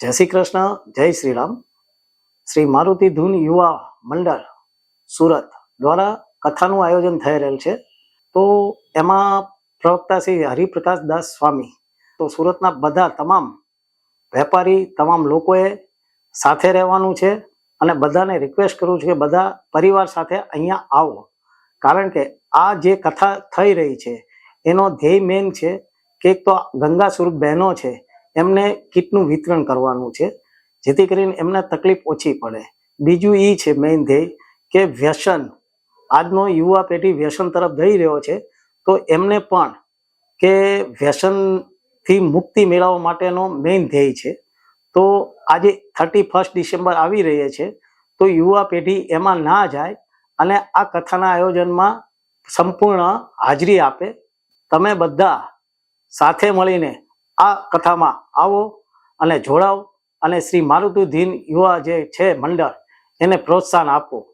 જય શ્રી કૃષ્ણ, જય શ્રી રામ. શ્રી મારુતિ ધૂન યુવા મંડળ, સુરત દ્વારા કથાનું આયોજન થઈ રહેલ છે. તો એમાં પ્રવક્તા શ્રી હરિપ્રકાશ દાસ સ્વામી, તો સુરતના બધા તમામ વેપારી, તમામ લોકોએ સાથે રહેવાનું છે અને બધાને રિક્વેસ્ટ કરું છું કે બધા પરિવાર સાથે અહીંયા આવો. કારણ કે આ જે કથા થઈ રહી છે, એનો ધ્યેય મેન છે કે એક તો ગંગા સ્વરૂપ બહેનો છે એમને કીટનું વિતરણ કરવાનું છે, જેથી કરીને એમને તકલીફ ઓછી પડે. બીજું એ છે મેઇન ધ્યેય કે વ્યસન. આજનો યુવા પેઢી વ્યસન તરફ જઈ રહ્યો છે, તો એમને પણ કે વ્યસનથી મુક્તિ મેળવવા માટેનો મેઇન ધ્યેય છે. તો આજે થર્ટી ફર્સ્ટ ડિસેમ્બર આવી રહી છે, તો યુવા પેઢી એમાં ના જાય અને આ કથાના આયોજનમાં સંપૂર્ણ હાજરી આપે. તમે બધા સાથે મળીને આ કથામાં આવો અને જોડાઓ અને શ્રી મારુતિ યુવા જે છે મંડળ, એને પ્રોત્સાહન આપો.